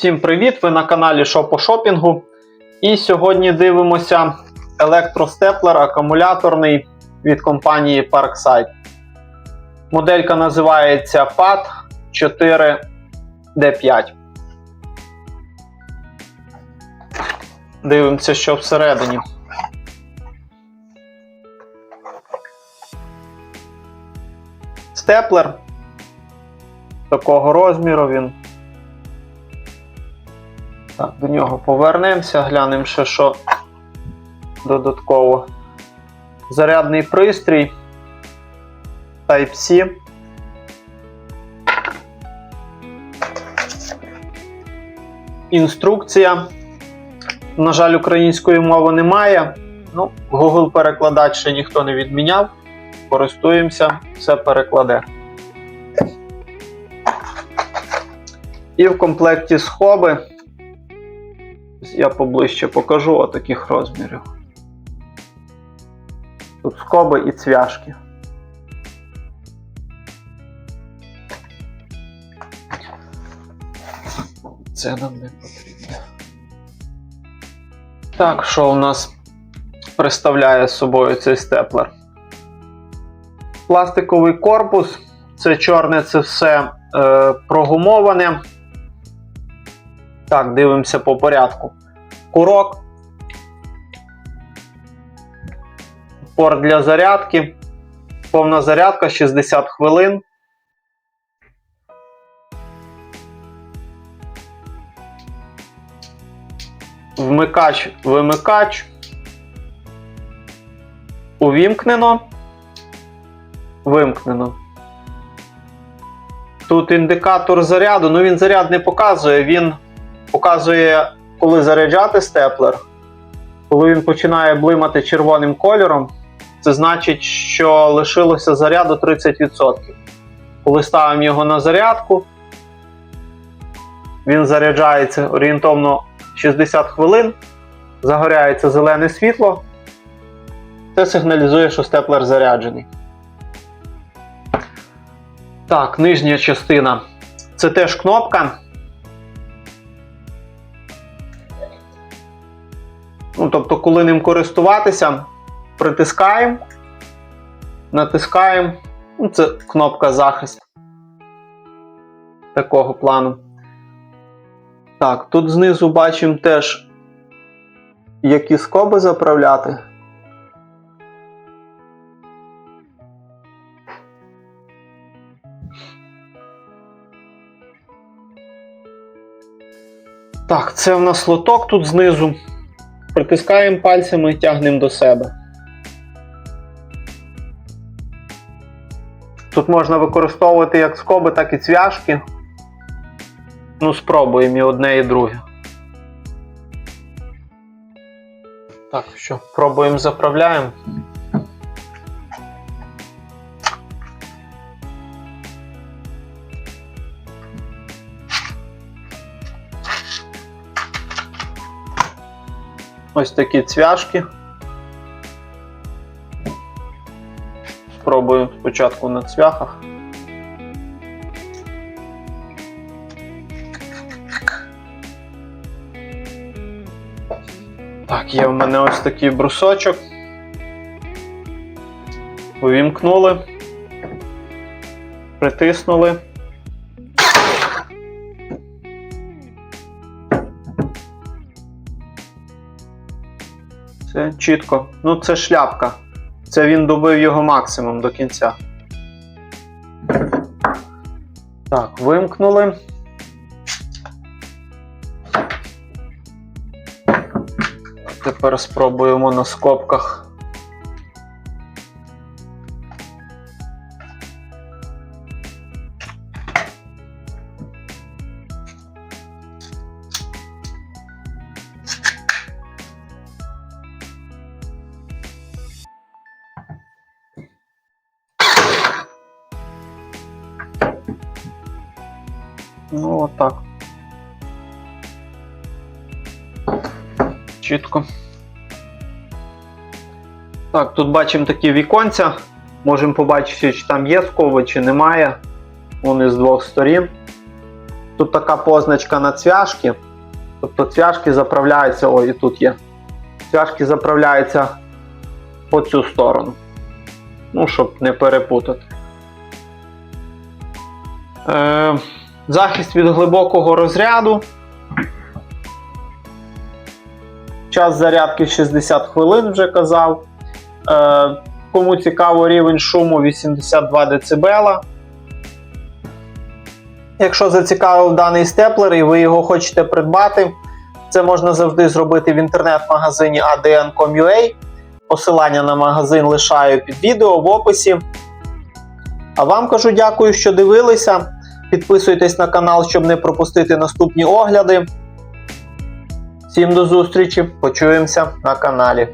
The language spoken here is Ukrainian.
Всім привіт! Ви на каналі Що по шопінгу. І сьогодні дивимося електростеплер акумуляторний від компанії Parkside. Моделька називається PAD 4D5. Дивимося, що всередині. Степлер такого розміру він. Так, до нього повернемося, глянемо ще, що додатково. Зарядний пристрій Type-C. Інструкція. На жаль, української мови немає. Ну, Google перекладач ще ніхто не відміняв. Користуємося, все перекладе. І в комплекті схоби я поближче покажу отаких розмірів. Тут скоби і цвяшки. Це нам не потрібно. Так, що у нас представляє собою цей степлер? Пластиковий корпус. Це чорне, це все е, прогумоване. Так, дивимося по порядку. Курок. Порт для зарядки. Повна зарядка 60 хвилин. Вмикач, вимикач. Увімкнено. Вимкнено. Тут індикатор заряду, ну він заряд не показує, він показує, коли заряджати степлер. Коли він починає блимати червоним кольором, це значить, що лишилося заряду 30%. Коли ставимо його на зарядку, він заряджається орієнтовно 60 хвилин, загоряється зелене світло. Це сигналізує, що степлер заряджений. Так, нижня частина. Це теж кнопка. Тобто, коли ним користуватися, притискаємо, натискаємо. Ну, це кнопка захист такого плану. Так, тут знизу бачимо теж, які скоби заправляти. Так, це в нас лоток тут знизу. Притискаємо пальцями тягнемо до себе. Тут можна використовувати як скоби, так і цвяшки. Ну, спробуємо і одне, і друге. Так, що, пробуємо заправляємо. Ось такі цвяшки. Спробую спочатку на цвяхах. Так, є в мене ось такий брусочок. Увімкнули. Притиснули. Це чітко. Ну, це шляпка. Це він добив його максимум до кінця. Так, вимкнули. Тепер спробуємо на скобках. Ну, отак. Чітко. Так, тут бачимо такі віконця. Можемо побачити, чи там є скоби, чи немає. Вони з двох сторін. Тут така позначка на цвяшки. Тобто цвяшки заправляються, о, і тут є. Цвяшки заправляються по цю сторону. Ну, щоб не перепутати. Е, захист від глибокого розряду. Час зарядки 60 хвилин вже казав. Е, кому цікаво рівень шуму 82 дБ. Якщо зацікавив даний степлер і ви його хочете придбати, це можна завжди зробити в інтернет-магазині adn.com.ua. Посилання на магазин лишаю під відео в описі. А вам кажу дякую, що дивилися. Підписуйтесь на канал, щоб не пропустити наступні огляди. Всім до зустрічі! Почуємося на каналі.